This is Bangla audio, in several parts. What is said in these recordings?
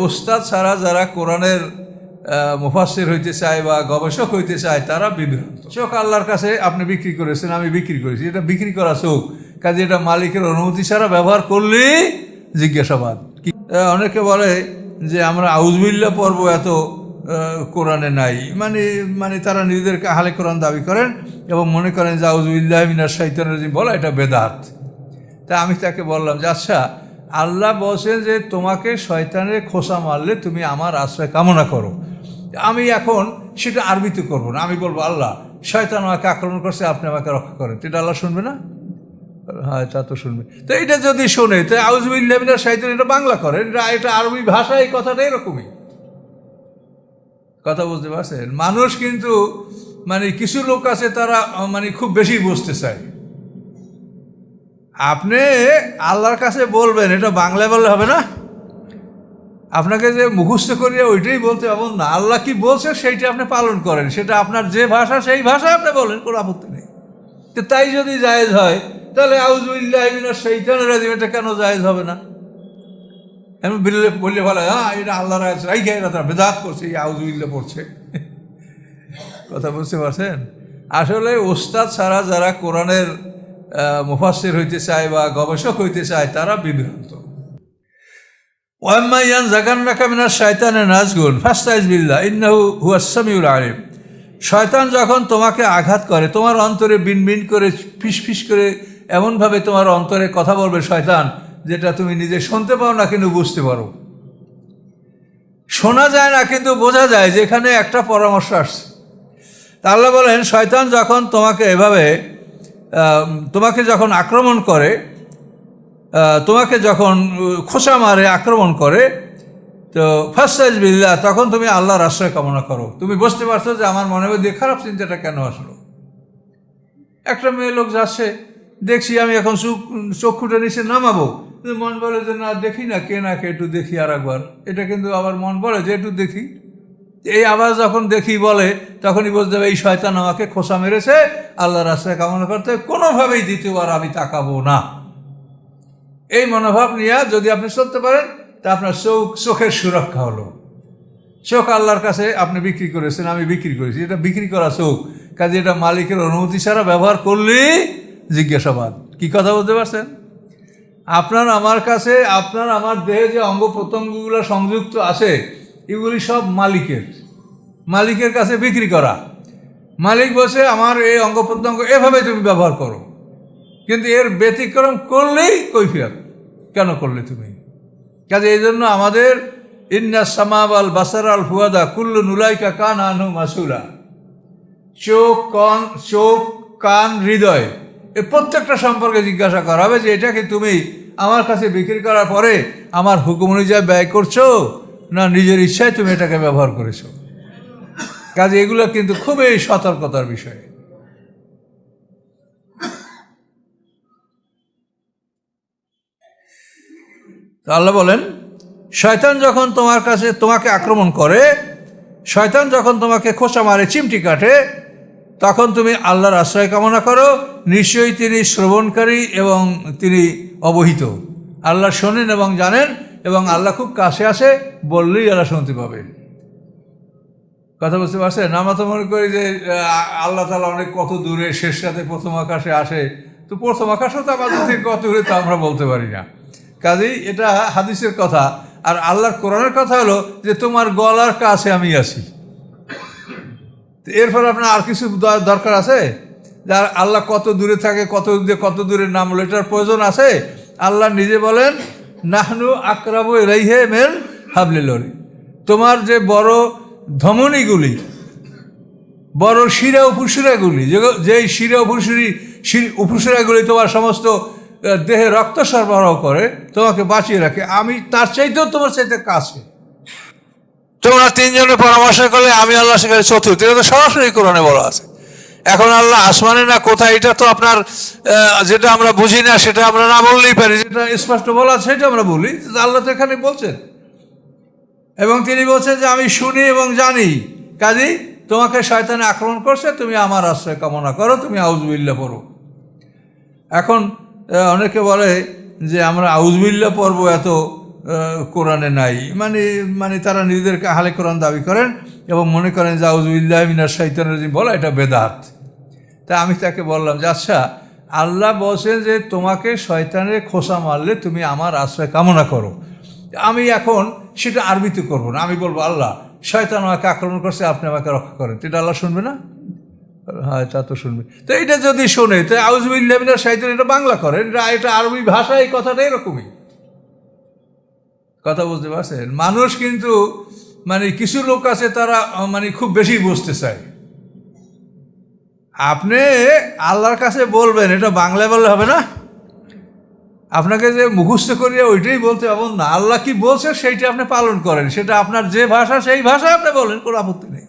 ওস্তাদ ছাড়া যারা কোরআনের মুফাসির হইতে চায় বা গবেষক হইতে চায়, তারা বিভ্রান্ত। চোখ আল্লাহর কাছে আপনি বিক্রি করেছেন, আমি বিক্রি করেছি। এটা বিক্রি করা চোখ। কাজে এটা মালিকের অনুমতি ছাড়া ব্যবহার করলেই জিজ্ঞাসাবাদ। অনেকে বলে যে, আমরা আউজবিল্লা পর্ব এত কোরআনে নাই। মানে মানে তারা নিজেদেরকে হালে কোরআন দাবি করেন এবং মনে করেন যে আউজবিল্লাহ মিনার সাইতান বলা এটা বেদাত। তা আমি তাকে বললাম যে আচ্ছা আল্লাহ বলছেন যে, তোমাকে শয়তানের খোসা মারলে তুমি আমার আশ্রয় কামনা করো। আমি এখন সেটা আরবিতে করব না। আমি বলব, আল্লাহ, শয়তান আমাকে আক্রমণ করছে, আপনি আমাকে রক্ষা করেন। এটা আল্লাহ শুনবে না? হ্যাঁ তা তো শুনবে। তো এটা যদি শোনে, তো আউজবিল্লামিনার শয়তান এটা বাংলা করে। এটা এটা আরবি ভাষা এই কথাটা এরকমই। কথা বুঝতে পারছেন? মানুষ কিন্তু মানে কিছু লোক আছে তারা মানে খুব বেশি বুঝতে চায়। আপনি আল্লাহর কাছে বলবেন, এটা বাংলায় বললে হবে না? আপনাকে যে মুখস্থ করিয়ে ওইটাই বলতে পারবেন না, আল্লাহ কি বলছে সেইটা আপনি পালন করেন। সেটা আপনার যে ভাষা, সেই ভাষায় আপনি বলেন, কোনো আপত্তি নেই। তো তাই যদি জায়েজ হয়, তাহলে আউজুল্লাহিনা সেইটানের রাজিম, এটা কেন জায়েজ হবে না? এমন বললে বললে ভালো হ্যাঁ এটা আল্লাহ রাইখে, এটা তারা বেদাত করছে, এই আউজুল্লাহ পড়ছে। কথা বুঝতে পারছেন? আসলে ওস্তাদ ছাড়া যারা কোরআনের মুফাসির হইতে চায় বা গবেষক হইতে চায়, তারা বিভ্রান্ত। মিনার শয়তানে যখন তোমাকে আঘাত করে, তোমার অন্তরে বিন বিন করে ফিস ফিস করে, এমনভাবে তোমার অন্তরে কথা বলবে শয়তান, যেটা তুমি নিজে শুনতে পাও না, কিন্তু বুঝতে পারো। শোনা যায় না, কিন্তু বোঝা যায় যে এখানে একটা পরামর্শ আসছে। আল্লাহ বলেন, শয়তান যখন তোমাকে এভাবে তোমাকে যখন আক্রমণ করে তোমাকে যখন খোসা মারে, আক্রমণ করে, তো ফার্স্ট সাইজ বিল্লা তখন তুমি আল্লাহর আশ্রয় কামনা করো। তুমি বুঝতে পারছ যে আমার মনে মধ্যে খারাপ চিন্তাটা কেন আসলো? একটা মেয়ে লোক যাচ্ছে, দেখছি আমি এখন চক্ষুটা নিচে নামাবো। মন বলে যে, না, দেখি না, কে না কে একটু দেখি আর একবার এটা কিন্তু আবার মন বলে যে, একটু দেখি। এই আওয়াজ যখন দেখি বলে, তখনই বুঝতে হবে এই শয়তান আমাকে খোসা মেরেছে আল্লাহর রাস্তায় কামনা করতে, কোনোভাবেই দ্বিতীয়বার আমি তাকাবো না। এই মনোভাব নিয়ে যদি আপনি চলতে পারেন, তা আপনার চোখ চোখের সুরক্ষা হলো। চোখ আল্লাহর কাছে আপনি বিক্রি করেছেন, আমি বিক্রি করেছি। এটা বিক্রি করা চোখ। কাজে এটা মালিকের অনুমতি ছাড়া ব্যবহার করলেই জিজ্ঞাসাবাদ। কি কথা বলতে পারছেন? আপনার আমার কাছে, আপনার আমার দেহে যে অঙ্গ প্রত্যঙ্গগুলো সংযুক্ত আছে এগুলি সব মালিকের। মালিকের কাছে বিক্রি করা। মালিক বসে আমার এই অঙ্গ প্রত্যঙ্গ এভাবে তুমি ব্যবহার করো। কিন্তু এর ব্যতিক্রম করলেই কৈফিয়ত। কেন করলে তুমি? কাজে এই জন্য আমাদের, ইন্না সামাবাল বাসার আল ফুয়াদা কুল্লু নুলাইকা কান আনু মাসুলা। চোখ, কন, চোখ, কান, হৃদয়, এ প্রত্যেকটা সম্পর্কে জিজ্ঞাসা করা হবে যে, এটা কি তুমি আমার কাছে বিক্রি করার পরে আমার হুকুম অনুযায়ী ব্যয় করছ? না, নিজের ইচ্ছায় তুমি এটাকে ব্যবহার করেছ। কাজে এগুলো কিন্তু খুবই সতর্কতার বিষয়। তো আল্লাহ বলেন, শয়তান যখন তোমার কাছে তোমাকে আক্রমণ করে, শয়তান যখন তোমাকে খোসা মারে, চিমটি কাটে, তখন তুমি আল্লাহর আশ্রয় কামনা করো। নিশ্চয়ই তিনি শ্রবণকারী এবং তিনি অবহিত। আল্লাহ শোনেন এবং জানেন এবং আল্লাহ খুব কাছে আসে, বললেই আল্লাহ শুনতে পাবে। কথা বুঝতে পারছেন? আমরা তো মনে করি যে আল্লাহ তালা অনেক কত দূরে, শেষ সাথে প্রথম আকাশে আসে। তো প্রথম আকাশও তো আমাদের থেকে কত দূরে তা আমরা বলতে পারি না। কাজেই এটা হাদিসের কথা। আর আল্লাহর কোরআনের কথা হলো যে, তোমার গলার কাছে আমি তো এরপর আপনার আর কিছু দরকার আছে? যার আল্লাহ কত দূরে থাকে, কত কত দূরে নাম হলো, এটার প্রয়োজন আছে? আল্লাহ নিজে বলেন নাহনু আক্রাবু এলাইহে মেল হাবলিলরি তোমার যে বড় ধমনীগুলি, বড় শিরা উপশিরাগুলি যে- যেই শিরা উপশিরি শির- উপশিরাগুলি তোমার সমস্ত দেহে রক্ত সরবরাহ করে, তোমাকে বাঁচিয়ে রাখে। আমি তার চাইতেও তোমার চাইতে কাছে। তোমরা তিনজনের পরামর্শ করলে আমি আল্লাহ সেখানে চতুর্থ এটা তো সরাসরি কোরআনে বলা আছে। এখন আল্লাহ আসমানে না কোথায়, এটা তো আপনার যেটা আমরা বুঝি না, সেটা আমরা না বললেই পারি। যেটা স্পষ্ট বলা সেটা আমরা বলি। আল্লাহ তো এখানে বলছেন। এবং তিনি বলছেন যে, আমি শুনি এবং জানি। কাজেই তোমাকে শয়তানে আক্রমণ করছে, তুমি আমার আশ্রয় কামনা করো, তুমি আউজবিল্লা পড়ো। এখন অনেকে বলে যে, আমরা আউজবিল্লা পড়ব এত কোরআনে নাই। মানে মানে তারা নিজেদেরকে আহলে কোরআন দাবি করেন এবং মনে করেন যে আউজুবিল্লাহ মিনার রাজিম। বলা এটা বেদাত। তা আমি তাকে বললাম যে আচ্ছা আল্লাহ বলছেন যে তোমাকে শয়তানের খোসা মারলে তুমি আমার আশ্রয় কামনা করো। আমি এখন সেটা আরবিতে করব না। আমি বলব, আল্লাহ, শয়তান আমাকে আক্রমণ করছে, আপনি আমাকে রক্ষা করেন। এটা আল্লাহ শুনবে না? হ্যাঁ তা তো শুনবে। তো এটা যদি শোনে, তো আউজবিল্লামিনার সাহিত্য এটা বাংলা করেন এটা এটা আরবি ভাষা এই কথাটা এরকমই। কথা বুঝতে পারছেন? মানুষ কিন্তু মানে কিছু লোক আছে তারা মানে খুব বেশি বুঝতে চায়। আপনি আল্লাহর কাছে বলবেন, এটা বাংলায় বললে হবে না? আপনাকে যে মুখস্থ করিয়া ওইটাই বলতে পারবেন না, আল্লাহ কি বলছে সেইটা আপনি পালন করেন। সেটা আপনার যে ভাষা, সেই ভাষায় আপনি বলেন, কোনো আপত্তি নেই।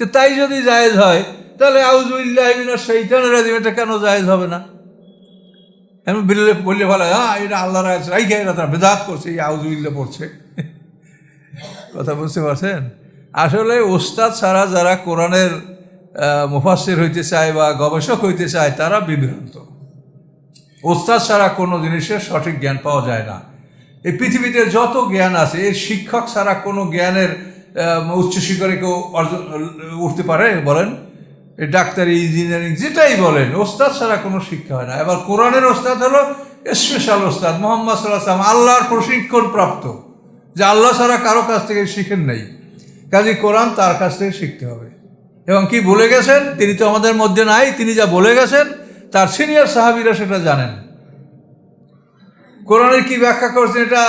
তো তাই যদি জায়েজ হয়, তাহলে আউজুল্লাহিনা সেইটান রাজিম, এটা কেন জায়েজ হবে না? এমন বললে বললে ভালো হ্যাঁ এটা আল্লাহ রায় রাইখে এরা তারা বেদাত করছে, এই আউজুল্লাহ পড়ছে। কথা বুঝতে পারছেন? আসলে ওস্তাদ ছাড়া যারা কোরআনের মুফাসির হইতে চায় বা গবেষক হইতে চায়, তারা বিভ্রান্ত। ওস্তাদ ছাড়া কোনো জিনিসের সঠিক জ্ঞান পাওয়া যায় না। এই পৃথিবীতে যত জ্ঞান আছে, এর শিক্ষক ছাড়া কোনো জ্ঞানের উচ্চ শিখরে কেউ অর্জন, উঠতে পারে, বলেন? ডাক্তারি, ইঞ্জিনিয়ারিং, যেটাই বলেন, ওস্তাদ ছাড়া কোনো শিক্ষা হয় না। এবার কোরআনের ওস্তাদ হলো স্পেশাল ওস্তাদ, মোহাম্মদ সাল্লাহ আল্লাহর প্রশিক্ষণ প্রাপ্ত, যে আল্লাহ ছাড়া কারও কাছ থেকে শিখেন নাই। কাজে কোরআন তার কাছ থেকে শিখতে হবে। এবং কি বলে গেছেন? তিনি তো আমাদের মধ্যে নাই, তিনি যা বলে গেছেন, তার সিনিয়র সাহাবিরা সেটা জানেন। কোরআনের কি ব্যাখ্যা করছেন? এটা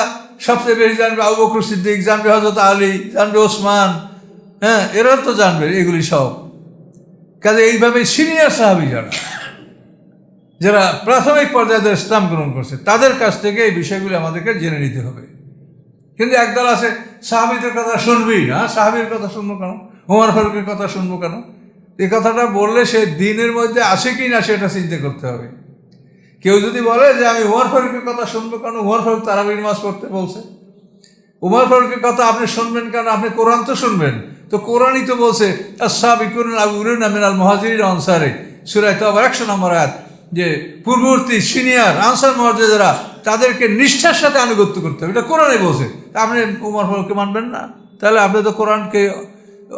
সবচেয়ে বেশি জানবে আবু বকর সিদ্দিক, জানবে হজরত আলী, জানবে ওসমান হ্যাঁ এরা তো জানবে এগুলি সব। কাজে এইভাবে সিনিয়র সাহাবি যারা যারা প্রাথমিক পর্যায়ে ইসলাম গ্রহণ করছে, তাদের কাছ থেকে এই বিষয়গুলি আমাদেরকে জেনে নিতে হবে। কিন্তু একদল আছে, সাহাবিদের কথা শুনবেই না, সাহাবির কথা শুনব কেন? ওমর ফারুকের কথা শুনব কেন? এই কথাটা বললে সে দিনের মধ্যে আসে কি না সেটা চিন্তা করতে হবে। কেউ যদি বলে যে আমি উমর ফারুকের কথা শুনব কেন? উমর ফারুক তারাবির মাস পড়তে বলছে। উমর ফারুকের কথা আপনি শুনবেন কেন? আপনি কোরআন তো শুনবেন। তো কোরআনই তো বলছে সাবিকুন মহাজির আনসারে সুরায় তো আবার একশো নম্বর আয়াত, যে পূর্ববর্তী সিনিয়র আনসার মহাজারা তাদেরকে নিষ্ঠার সাথে আনুগত্য করতে হবে। এটা কোরআনে বলছে। আপনি উমর ফারুককে মানবেন না। তাহলে আপনি তো কোরআনকে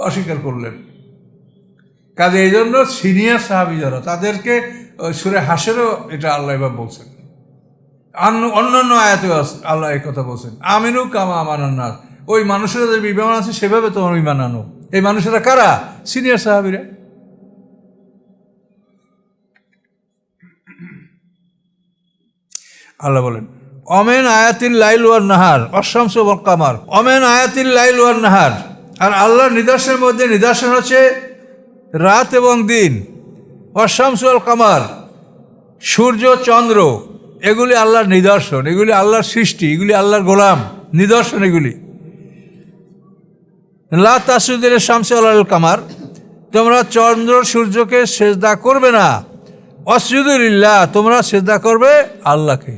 অস্বীকার করলেন। কাজে এই জন্য সিনিয়র সাহাবি যারা, তাদেরকে সুরে হাসেরও এটা আল্লাহ এবার বলছেন। অন্য, অন্যান্য আয়াতে আল্লাহ এই কথা বলছেন, আমিনু কামা আমানান্নাস ওই মানুষেরা যে বিমান আছে, সেভাবে তোমার বিমান আনো এই মানুষেরা কারা? সিনিয়র সাহাবিরা। আল্লাহ বলেন, অমেন আয়াতিল লাইল ওয়ার নাহার অশামস কামার। অমেন আয়াতিল লাইল ওয়ার নাহার। আর আল্লাহর নিদর্শনের মধ্যে নিদর্শন হচ্ছে রাত এবং দিন। অশামস ওয়াল কামার, সূর্য, চন্দ্র, এগুলি আল্লাহর নিদর্শন, এগুলি আল্লাহর সৃষ্টি, এগুলি আল্লাহর গোলাম, নিদর্শন এগুলি। লা শামসে আল্লাহ কামার, তোমরা চন্দ্র সূর্যকে সেজদা করবে না। অসুদুল্লাহ তোমরা সেজদা করবে আল্লাহকে।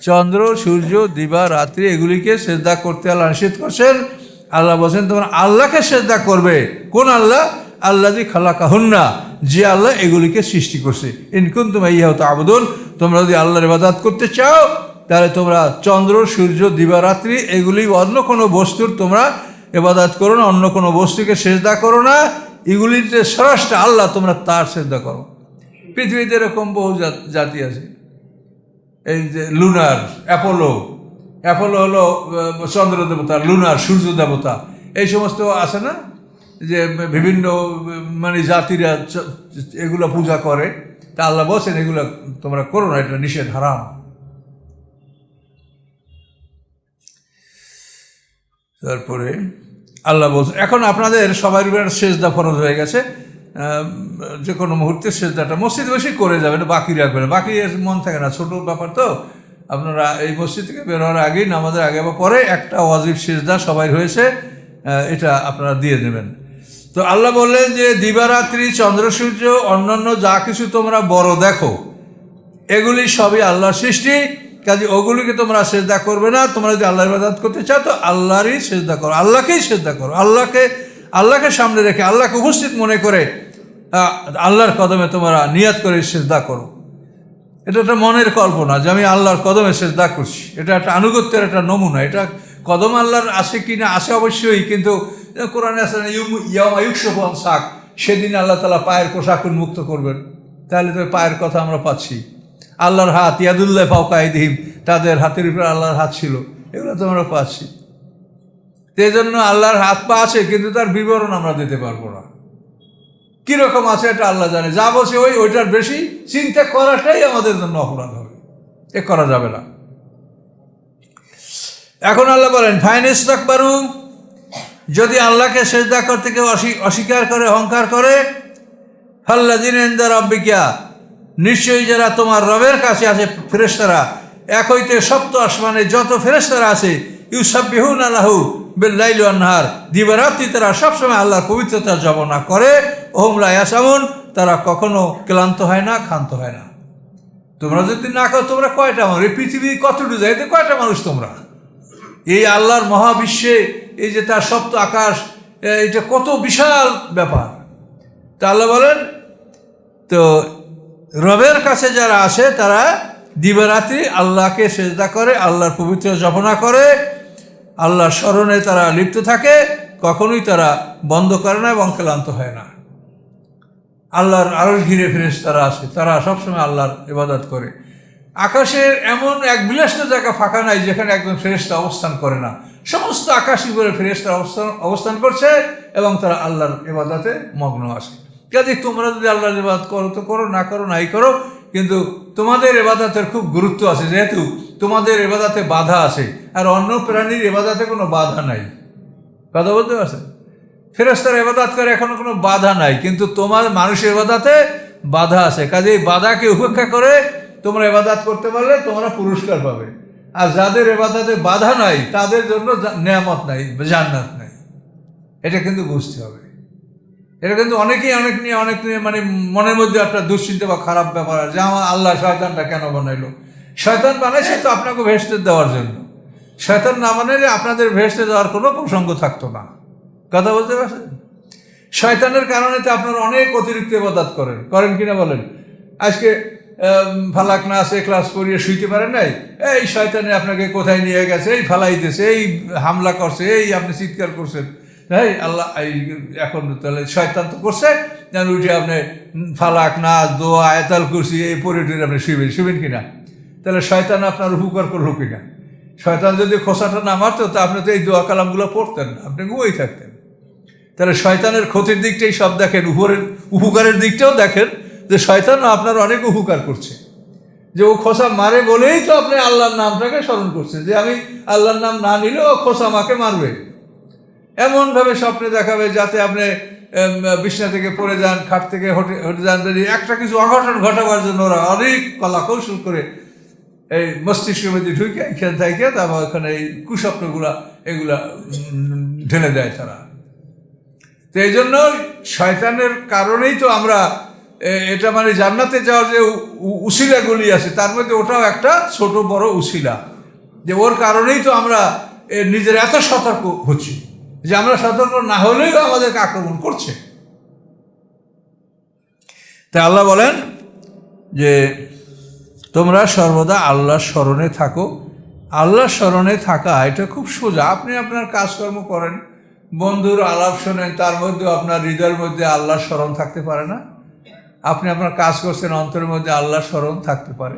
চন্দ্র, সূর্য, দিবা, রাত্রি এগুলিকে সেজদা করতে আল্লাহ নিষেধ করছেন। আল্লাহ বলছেন, তোমরা আল্লাহকে সেজদা করবে। কোন আল্লাহ? আল্লাহ যে খালা কাহুন্না যে আল্লাহ এগুলিকে সৃষ্টি করছে। ইনকুন তুমি ইয়া হতো আবেদন তোমরা যদি আল্লাহর ইবাদাত করতে চাও, তাহলে তোমরা চন্দ্র, সূর্য, দিবারাত্রি এগুলি অন্য কোনো বস্তুর তোমরা এবাদাত করো না, অন্য কোনো বস্তুকে সেজদা করো না। এগুলিতে স্বরাষ্ট্র আল্লাহ, তোমরা তার সেজদা করো। পৃথিবীতে এরকম বহু জাতি আছে। এই যে লুনার অ্যাপোলো অ্যাপোলো হলো চন্দ্র দেবতা, লুনার, সূর্য দেবতা। এই সমস্ত আছে না? যে বিভিন্ন মানে জাতিরা এগুলো পূজা করে। তা আল্লাহ বলছেন, এগুলো তোমরা করো না, এটা নিষেধ, হারাম। তারপরে আল্লাহ বলছে, এখন আপনাদের সবার উপর সেজদা ফরজ হয়ে গেছে। যে কোনো মুহূর্তে সেজদাটা মসজিদ বেশি করে যাবেন, বাকি রাখবেন। বাকি এর মন থাকে না, ছোট ব্যাপার তো। আপনারা এই মসজিদ থেকে বের হওয়ার আগেই, নামাজের আগে বা পরে একটা ওয়াজিব সেজদা সবাই হয়েছে এটা আপনারা দিয়ে দেবেন তো আল্লাহ বললেন যে, দিবারাত্রি, চন্দ্র, সূর্য, অন্যান্য যা কিছু তোমরা বড় দেখো, এগুলি সবই আল্লাহর সৃষ্টি, কাজে ওগুলিকে তোমরা সেজদা করবে না। তোমরা যদি আল্লাহর ইবাদত করতে চাও, তো আল্লাহরই সেজদা করো, আল্লাহকেই সেজদা করো। আল্লাহকে আল্লাহকে সামনে রেখে, আল্লাহকে উপস্থিত মনে করে আল্লাহর কদমে তোমরা নিয়াত করে সেজদা করো। এটা একটা মনের কল্পনা যে আমি আল্লাহর কদমে সেজদা করছি। এটা একটা আনুগত্যের একটা নমুনা। এটা কদম আল্লাহর আসে কি না আসে অবশ্যই, কিন্তু কোরআনে আছে না ইয়ামায়ুকশোপন শাক সেদিন আল্লাহ তালা পায়ের পোশাক উন্মুক্ত করবেন। তাহলে তো পায়ের কথা আমরা পাচ্ছি। আল্লাহর হাত, ইয়াদুল্লাহ ফাউকাইদিম তাদের হাতের উপরে আল্লাহর হাত ছিল। এগুলো তো আমরা পাচ্ছি। এই জন্য আল্লাহর হাত পা আছে, কিন্তু তার বিবরণ আমরা দিতে পারব না। কীরকম আছে এটা আল্লাহ জানে। যা বলছে ওই, ওইটার বেশি চিন্তা করাটাই আমাদের জন্য অপরাধ হবে। এ করা যাবে না। এখন আল্লাহ বলেন ফাইনেন্স পারু যদি আল্লাহকে সেজদা করতে কেউ অস্বীকার করে, অহংকার করে ফাল্লাদিন এন্দার অব্বিকা নিশ্চয়ই যারা তোমার রবের কাছে আছে ফেরেস্তারা একইতে সপ্ত আসমানে যত ফেরেস্তারা আছে ইউসাব বিহুন আল্লাহু বেল্লাইল আনহার। দিবারাত্রি তারা সবসময় আল্লাহর পবিত্রতার জবনা করে। ওহমলা ইয়াসামুন, তারা কখনো ক্লান্ত হয় না, ক্ষান্ত হয় না। তোমরা যদি না করো তোমরা কয়টা মানুষ? এই পৃথিবী কতটুকু যায় এতে কয়টা মানুষ তোমরা? এই আল্লাহর মহাবিশ্বে, এই যে তার সপ্ত আকাশ এটা কত বিশাল ব্যাপার। তা আল্লাহ বলেন, তো রবের কাছে যারা আসে, তারা দিবারাত্রি আল্লাহকে সেজদা করে, আল্লাহর পবিত্র জপনা করে। আল্লাহর স্মরণে তারা লিপ্ত থাকে, কখনোই তারা বন্ধ করে না এবং ক্লান্ত হয় না। আল্লাহর আরও ঘিরে ফেরেস তারা আসে তারা সবসময় আল্লাহর ইবাদত করে। আকাশের এমন এক বিলাস্ত জায়গা ফাঁকা নাই যেখানে একজন ফেরেস্তা অবস্থান করে না। সমস্ত আকাশি করে ফেরেস্তা অবস্থান অবস্থান করছে এবং তারা আল্লাহর ইবাদতে মগ্ন আছে। কাজে তোমরা যদি আল্লাহর ইবাদত করো, তো করো, না করো, নাই করো, কিন্তু তোমাদের এবাদাতের খুব গুরুত্ব আছে, যেহেতু তোমাদের এবাদাতে বাধা আছে, আর অন্য প্রাণীর এবাদাতে কোনো বাধা নাই। কথা বলতে পারছেন? ফেরস্তার এবাদাত করে, এখনও কোনো বাধা নাই, কিন্তু তোমার মানুষের এবাদাতে বাধা আছে। কাজে এই বাধাকে উপেক্ষা করে তোমরা এবাদাত করতে পারলে তোমরা পুরস্কার পাবে। আর যাদের এবাদাতে বাধা নাই, তাদের জন্য নেয়ামত নাই, জান্নাত নাই। এটা কিন্তু বুঝতে হবে। এটা কিন্তু অনেকেই অনেক নিয়ে অনেক নিয়ে মানে মনের মধ্যে আপনার দুশ্চিন্তা বা খারাপ ব্যাপার যে আমার আল্লাহ শয়তানটা কেন বানাইলো? শয়তান বানাইছে তো আপনাকে ভেসতে দেওয়ার জন্য। শয়তান না বানাইলে আপনাদের ভেসতে দেওয়ার কোনো প্রসঙ্গ থাকতো না। কথা বলতে পারছেন? শয়তানের কারণে তো আপনারা অনেক অতিরিক্ত ইবাদত করেন। করেন কিনা বলেন? আজকে ফালাক না আছে, ক্লাস করিয়ে শুইতে পারেন নাই? এই শয়তানে আপনাকে কোথায় নিয়ে গেছে? এই ফালাই দিয়েছে, এই হামলা করছে, এই আপনি চিৎকার করছেন। হ্যাঁ আল্লাহ এখন তাহলে শয়তান তো করছে, যেন উঠে আপনি ফালাক, নাচ, দোয়া, আয়তাল করছি এই পরে টরে আপনি শুইবেন শুইবেন কিনা? তাহলে শয়তান আপনার উপকার করল কিনা? শয়তান যদি খোসাটা না মারতো, তা আপনি তো এই দোয়া কালামগুলো পড়তেন না, আপনি ঘুমাই থাকতেন। তাহলে শয়তানের ক্ষতির দিকটাই সব দেখেন, উপরের, উপকারের দিকটাও দেখেন, যে শয়তান আপনার অনেক উপকার করছে। যে ও খোসা মারে বলেই তো আপনি আল্লাহর নামটাকে স্মরণ করছে যে আমি আল্লাহর নাম না নিলে ও খোসা মাকে মারবে। এমনভাবে স্বপ্নে দেখাবে যাতে আপনি বিছনা থেকে পড়ে যান, খাট থেকে হটে হটে যান একটা কিছু অঘটন ঘটাবার জন্য ওরা অনেক কলা কৌশল করে এই মস্তিষ্কের মধ্যে ঢুকে এখানে থেকে তারপর ওখানে এই কুস্বপ্নগুলা, এগুলা ঢেলে দেয় তারা। তো এই জন্য শয়তানের কারণেই তো আমরা এটা মানে জান্নাতে যাওয়ার যে উশিলাগুলি আছে, তার মধ্যে ওটাও একটা ছোট বড় উশিলা যে ওর কারণেই তো আমরা নিজের এত সতর্ক হচ্ছি। যে আমরা সতর্ক না হলেও আমাদেরকে আক্রমণ করছে। তাই আল্লাহ বলেন যে, তোমরা সর্বদা আল্লাহর স্মরণে থাকো। আল্লাহর স্মরণে থাকা, এটা খুব সোজা। আপনি আপনার কাজকর্ম করেন, বন্ধুর আলাপ শোনেন, তার মধ্যেও আপনার হৃদয়ের মধ্যে আল্লাহর স্মরণ থাকতে পারে না। আপনি আপনার কাজ করছেন, অন্তরের মধ্যে আল্লাহর স্মরণ থাকতে পারে।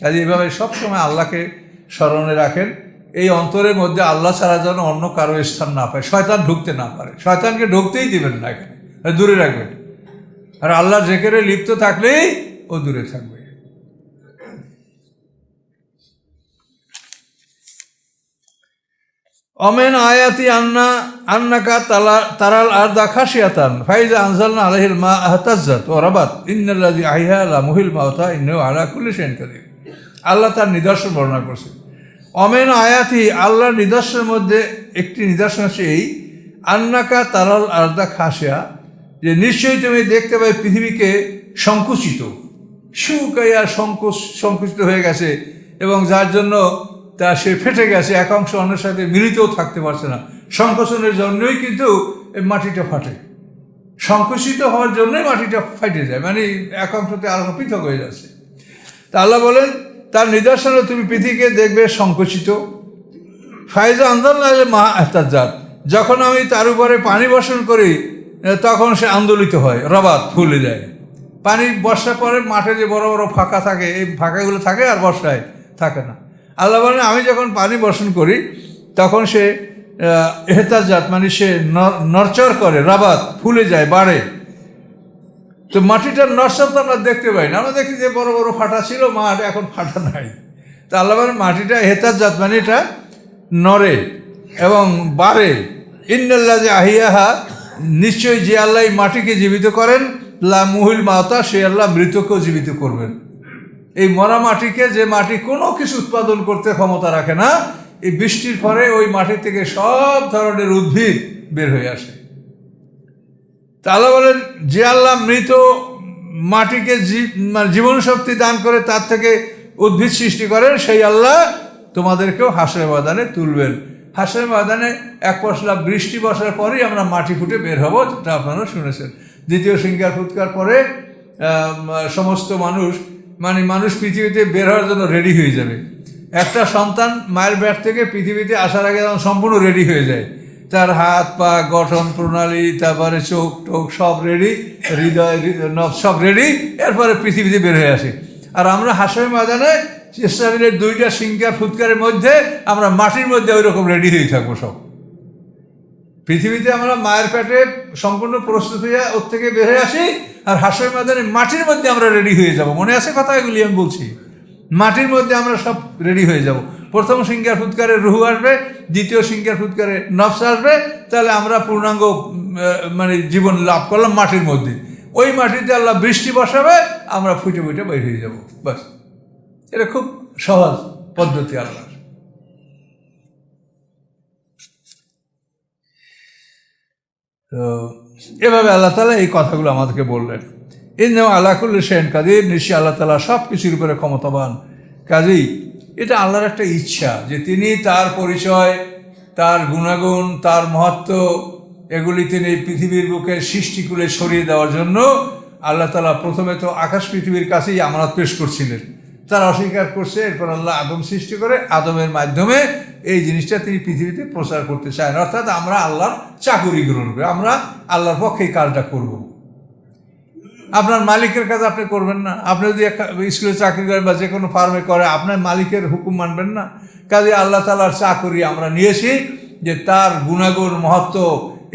কাজে এভাবে সবসময় আল্লাহকে স্মরণে রাখেন। এই অন্তরের মধ্যে আল্লাহ ছাড়া যেন অন্য কারও স্থান না পায়। শয়তান ঢুকতে না পারে। শয়তানকে ঢুকতেই দিবেন না এখানে। দূরে রাখবেন। আর আল্লাহ জেকেরে লিপ্ত থাকলেই ও দূরে থাকবে। অমেন আয়াতি আন্না, আন্নাকা তালা, তারাল আর দা খাসিয়াতান ফাইজা আনজালনা আলহিল মা আহতাজ্জাত ও রাবাত। ইন্নাল্লাজি আহিয়া আলা মুহিল মাওতা ইন্নু আলা কুল্লি সেন আল্লাহ তার নিদর্শন বর্ণনা করছে অমেন আয়াতি আল্লাহর নিদর্শনের মধ্যে একটি নিদর্শন আছে এই, আন্নাকা তারাল আর্দা খাসিয়া যে নিশ্চয়ই তুমি দেখতে পাই পৃথিবীকে সংকুচিত। শুকাইয়া সংকুচ, সংকুচিত হয়ে গেছে এবং যার জন্য তা সে ফেটে গেছে, এক অংশ অন্যের সাথে মিলিতও থাকতে পারছে না। সংকোচনের জন্যই কিন্তু মাটিটা ফাটে। সংকুচিত হওয়ার জন্যই মাটিটা ফাটে যায় মানে এক অংশতে আরও পৃথক হয়ে যাচ্ছে। তা আল্লাহ বলেন তার নিদর্শনে তুমি পৃথিবীকে দেখবে সংকুচিত। ফায়জা আন্দোলন মা এহতাজাত যখন আমি তার উপরে পানি বর্ষণ করি তখন সে আন্দোলিত হয়, রবাত, ফুলে যায়। পানি বর্ষার পরে মাঠে যে বড় বড় ফাঁকা থাকে, এই ফাঁকাগুলো থাকে আর বর্ষায় থাকে না। আল্লাহ বলেন, আমি যখন পানি বর্ষণ করি, তখন সে এহতাজাত মানে সে নরচর করে, রাবাত, ফুলে যায়, বাড়ে। তো মাটিটার নষ্ট তো আমরা দেখতে পাই না। আমরা দেখি যে বড় বড় ফাটা ছিল, মাঠ এখন ফাটা নাই। তা আল্লাহ মাটিটা হেতাজাত মানে এটা নড়ে এবং বাড়ে। ইন্নাল্লাহ যে আহিয়াহা, নিশ্চয়ই যে আল্লাহ মাটিকে জীবিত করেন, লা মুহিল মাতা সে আল্লাহ মৃতকেও জীবিত করবেন। এই মরা মাটিকে যে মাটি কোনো কিছু উৎপাদন করতে ক্ষমতা রাখে না, এই বৃষ্টির পরে ওই মাটি থেকে সব ধরনের উদ্ভিদ বের হয়ে আসে। তা আল্লাহ বলেন, যে আল্লাহ মৃত মাটিকে মানে জীবন শক্তি দান করে তার থেকে উদ্ভিদ সৃষ্টি করেন, সেই আল্লাহ তোমাদেরকেও হাসের ময়দানে তুলবেন। হাসের ময়দানে এক পশলা বৃষ্টি বসার পরেই আমরা মাটি ফুটে বের হব, যেটা আপনারা শুনেছেন। দ্বিতীয় সিঙ্গার ফুৎকার পরে সমস্ত মানুষ মানে মানুষ পৃথিবীতে বের হওয়ার জন্য রেডি হয়ে যাবে। একটা সন্তান মায়ের ব্যাট থেকে পৃথিবীতে আসার আগে সম্পূর্ণ রেডি হয়ে যায়। তার হাত, পা, গঠন, প্রণালী, তারপরে চোখ টোক সব রেডি হৃদয় সব রেডি এরপরে পৃথিবীতে বের হয়ে আসে। আর আমরা হাসের ময়দানে ইসরায়েলের দুইটা সিঙ্গার ফুৎকারের মধ্যে আমরা মাটির মধ্যে ওই রকম রেডি হয়ে থাকব সব। পৃথিবীতে আমরা মায়ের পেটে সম্পূর্ণ প্রস্তুত হয়ে ওর থেকে বের হয়ে আসি আর হাসের ময়দানে মাটির মধ্যে আমরা রেডি হয়ে যাব। মনে আছে কথা এগুলি আমি বলছি? মাটির মধ্যে আমরা সব রেডি হয়ে যাব। প্রথম সিঙ্গার ফুৎকারে রুহু আসবে, দ্বিতীয় সিঙ্গার ফুৎকারে নফস আসবে, তাহলে আমরা পূর্ণাঙ্গ মানে জীবন লাভ করলাম মাটির মধ্যে। ওই মাটিতে আল্লাহ বৃষ্টি বসাবে, আমরা ফুটে ফুটে বের হয়ে যাব। বাস। এটা খুব সহজ পদ্ধতি আল্লাহ তো, এভাবে আল্লাহ তালা এই কথাগুলো আমাদেরকে বললেন। ইন্দ আল্লাহুল সেন কাজী নিশ্চয়ই আল্লাহ তালা সব কিছুর উপরে ক্ষমতাবান। কাজেই এটা আল্লাহর একটা ইচ্ছা যে তিনি তার পরিচয়, তার গুণাগুণ, তার মহত্ব, এগুলি তিনি পৃথিবীর বুকে সৃষ্টিকুলে সরিয়ে দেওয়ার জন্য আল্লাহ তালা প্রথমে তো আকাশ পৃথিবীর কাছেই আমানত পেশ করছিলেন। তারা অস্বীকার করছে, এরপর আল্লাহ আদম সৃষ্টি করে আদমের মাধ্যমে এই জিনিসটা তিনি পৃথিবীতে প্রচার করতে চান। অর্থাৎ আমরা আল্লাহর চাকুরি গ্রহণ করি, আমরা আল্লাহর পক্ষে এই কাজটা করব। আপনার মালিকের কাজ আপনি করবেন না। আপনি যদি স্কুলে চাকরি করেন বা যে কোনো ফার্মে করে, আপনার মালিকের হুকুম মানবেন না। কাজে আল্লাহ তালার চাকুরি আমরা নিয়েছি যে তার গুণাগুণ, মহত্ব,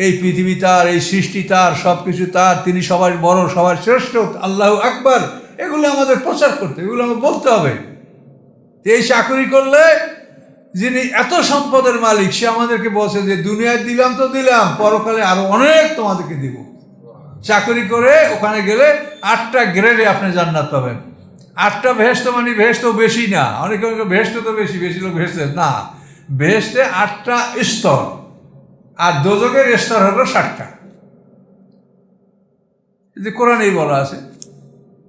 এই পৃথিবী তার, এই সৃষ্টি তার সব কিছু তার, তিনি সবার বড়, সবার শ্রেষ্ঠ, আল্লাহ আকবার। এগুলো আমাদের প্রচার করতে, এগুলো আমাদের বলতে হবে। এই চাকরি করলে যিনি এত সম্পদের মালিক, সে আমাদেরকে বলছে যে, দুনিয়ায় দিলাম তো দিলাম, পরকালে আরও অনেক তোমাদেরকে দিব। চাকরি করে ওখানে গেলে আটটা গ্রেডে আপনি জান্নাত পাবেন। আটটা ভেস্ত মানে ভেস্ত বেশি না। অনেকে অনেকে ভেস্ত তো বেশি বেশি লোক ভেস্তে। না, ভেস্তে আটটা স্তর। আর দোজকের স্তর হলো ষাটটা। যে কোরআনেই বলা আছে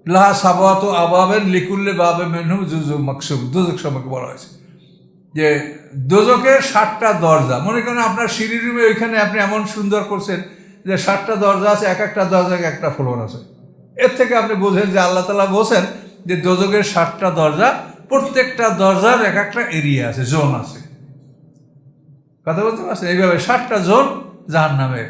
লাহা সাবাত আবাবেন লিকুল্লে বাবে মেনহুম জুজু মকসুম। দোজক সম্পর্কে বলা হয়েছে। যে দোজকের ষাটটা দরজা, মনে করেন আপনার সিঁড়ি রুমে ওইখানে আপনি এমন সুন্দর করছেন যে ষাটটা দরজা আছে, এক একটা দরজায় একটা ফ্লোর আছে। এর থেকে আপনি বোঝেন যে আল্লাহ তালা বলছেন যে দোজকের ষাটটা দরজা, প্রত্যেকটা দরজার এক একটা এরিয়া আছে জোন আছে। কথা বলতে পারছেন? এইভাবে ষাটটা জোন যার নামের